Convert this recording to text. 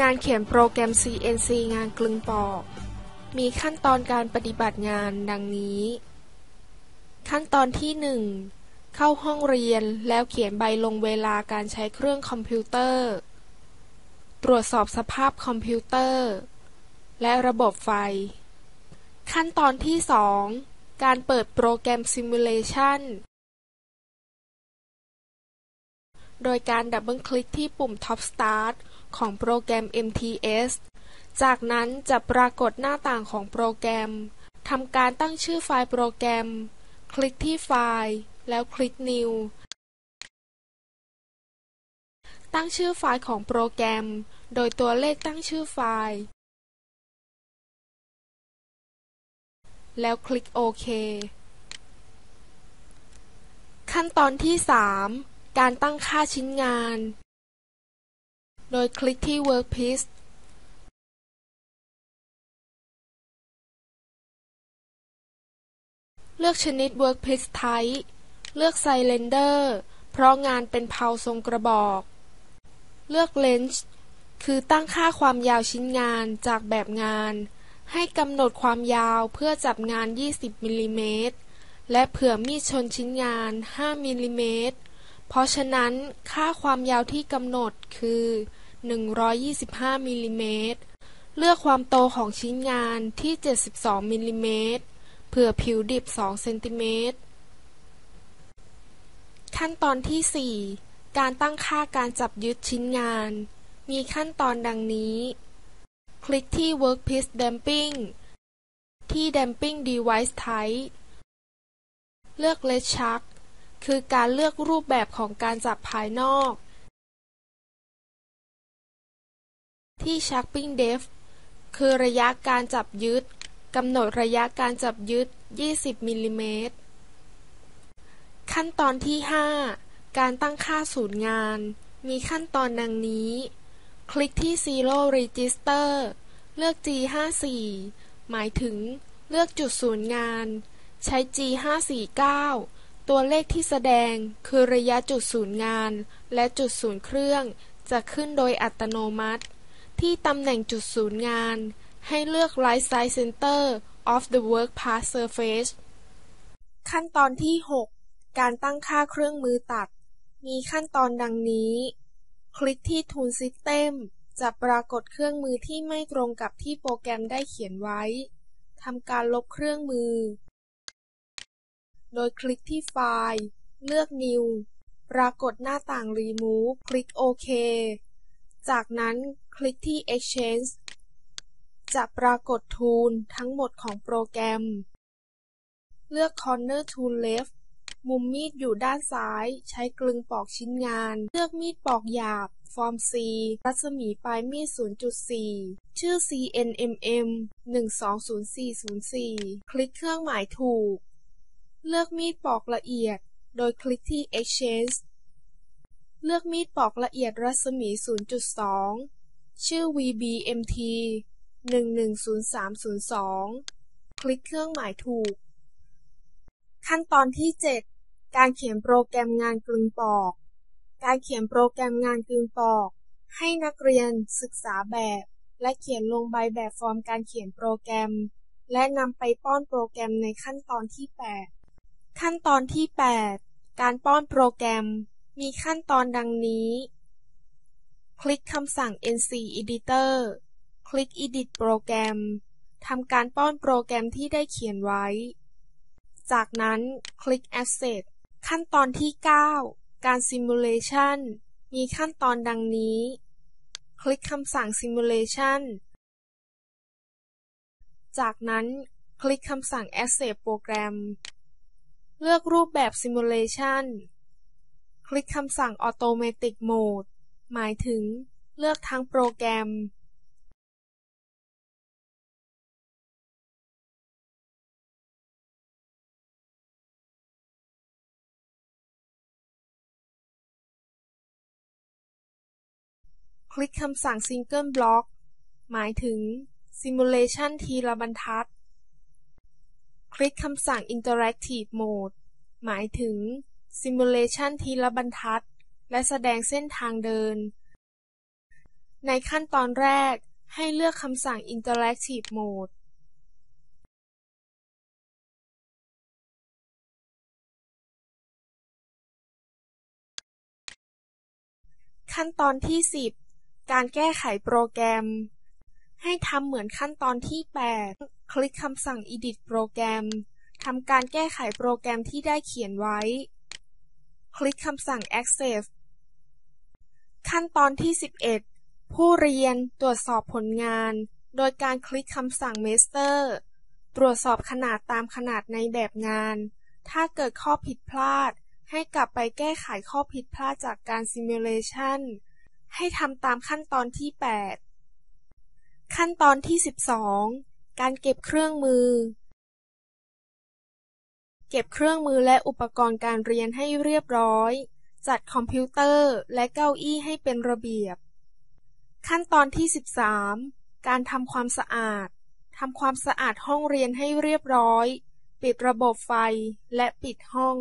งานเขียนโปรแกรม CNC งานกลึงปอก มีขั้นตอนการปฏิบัติงานดังนี้ ขั้นตอนที่ 1 เข้าห้องเรียนแล้วเขียนใบลงเวลาการใช้เครื่องคอมพิวเตอร์ ตรวจสอบสภาพคอมพิวเตอร์ และระบบไฟ ขั้นตอนที่ 2 การเปิดโปรแกรมซิมูเลชัน โดยการดับเบิลคลิกที่ปุ่ม Top Start ของโปรแกรม MTS จากนั้นจะปรากฏหน้าต่างของโปรแกรม ทำการตั้งชื่อไฟล์โปรแกรม คลิกที่ไฟล์ แล้วคลิก New ตั้งชื่อไฟล์ของโปรแกรม โดยตัวเลขตั้งชื่อไฟล์ แล้วคลิกโอเค ขั้นตอนที่ 3 การตั้งค่าชิ้นงาน โดยคลิกที่ Workpiece เลือกชนิด Workpiece Type เลือก Cylinder เพราะงานเป็นเพาทรงกระบอก เลือก Length คือตั้งค่าความยาวชิ้นงานจากแบบงาน ให้กำหนดความยาวเพื่อจับงาน 20มิลลิเมตรและเผื่อมีดชนชิ้นงาน 5มิลลิเมตร เพราะฉะนั้นค่าความยาวที่กำหนดคือ 125มิลลิเมตร เลือกความโตของชิ้นงานที่ 72มิลลิเมตร เผื่อผิวดิบ 2 เซนติเมตร ขั้นตอนที่ 4 การตั้งค่าการจับยึดชิ้นงาน มีขั้นตอนดังนี้ คลิกที่ Workpiece Damping ที่ Damping Device Type เลือก Let Chuck คือการเลือกรูปแบบของการจับภายนอก ที่ Sharping Depth คือระยะการจับยึดกำหนดระยะการจับยึด 20มิลลิเมตร ขั้นตอนที่ 5 การตั้งค่าศูนย์งาน มีขั้นตอนดังนี้ คลิกที่ Zero Register เลือก G54 หมายถึงเลือกจุดศูนย์งาน ใช้ G549 ตัวเลขที่แสดงคือระยะจุดศูนย์งาน และจุดศูนย์เครื่อง จะขึ้นโดยอัตโนมัติ ที่ตำแหน่งจุดศูนย์งาน ให้เลือก Right Side Center of the Work Path Surface ขั้นตอนที่ 6 การตั้งค่าเครื่องมือตัด มีขั้นตอนดังนี้ คลิกที่ Tool System จะปรากฏเครื่องมือที่ไม่ตรงกับที่โปรแกรมได้เขียนไว้ทำการลบเครื่องมือ โดยคลิกที่ไฟล์ เลือก New ปรากฏหน้าต่าง Remove คลิกโอเคจากนั้นคลิกที่ Exchange จะปรากฏทูลทั้งหมดของโปรแกรม เลือก Corner Tool Left มุมมีดอยู่ด้านซ้าย ใช้กลึงปอกชิ้นงาน เลือกมีดปอกหยาบ ฟอร์ม C รัศมีปลายมีด 0.4 ชื่อ CNMM 120404 คลิกเครื่องหมายถูก เลือกมีดปอกละเอียด โดยคลิกที่ Exchange เลือกมีดปอกละเอียดรัศมี 0.2 ชื่อ VBMT 110302 คลิกเครื่องหมายถูก ขั้นตอนที่ 7 การเขียนโปรแกรมงานกลึงปอก การเขียนโปรแกรมงานกลึงปอก ให้นักเรียนศึกษาแบบ และเขียนลงใบแบบฟอร์มการเขียนโปรแกรม และนำไปป้อนโปรแกรมในขั้นตอนที่ 8 ขั้นตอนที่ 8 การป้อนโปรแกรม มีขั้นตอนดังนี้ คลิกคำสั่ง nc editor คลิก edit โปรแกรมทำการป้อนโปรแกรมที่ได้เขียนไว้ จากนั้นคลิก asset ขั้นตอนที่ 9 การ simulation มีขั้นตอนดังนี้ คลิกคำสั่ง simulation จากนั้นคลิกคำสั่ง asset โปรแกรม เลือกรูปแบบ simulation คลิกคำสั่ง Automatic Mode หมายถึง เลือกทั้งโปรแกรม คลิกคำสั่ง Single Block หมายถึง Simulation ทีละบรรทัด ลิกคำสั่ง Interactive Mode หมายถึงซิมูเลชันทีละบรรทัด และแสดงเส้นทางเดิน ในขั้นตอนแรกให้เลือกคำสั่ง Interactive Mode ขั้นตอนที่ 10 การแก้ไขโปรแกรม ให้ทำเหมือนขั้นตอนที่ 8 คลิกคำสั่ง Edit โปรแกรมทำการแก้ไขโปรแกรมที่ได้เขียนไว้ คลิกคำสั่ง Access ขั้นตอนที่ 11 ผู้เรียนตรวจสอบผลงาน โดยการคลิกคำสั่ง Master ตรวจสอบขนาดตามขนาดในแบบงาน ถ้าเกิดข้อผิดพลาด ให้กลับไปแก้ไขข้อผิดพลาดจากการซิมูเลชันให้ทำตามขั้นตอนที่ 8 ขั้นตอนที่ 12 การเก็บเครื่องมือ เก็บเครื่องมือและอุปกรณ์การเรียนให้เรียบร้อย จัดคอมพิวเตอร์และเก้าอี้ให้เป็นระเบียบ ขั้นตอนที่ 13 การทำความสะอาดทำความสะอาดห้องเรียนให้เรียบร้อย ปิดระบบไฟและปิดห้อง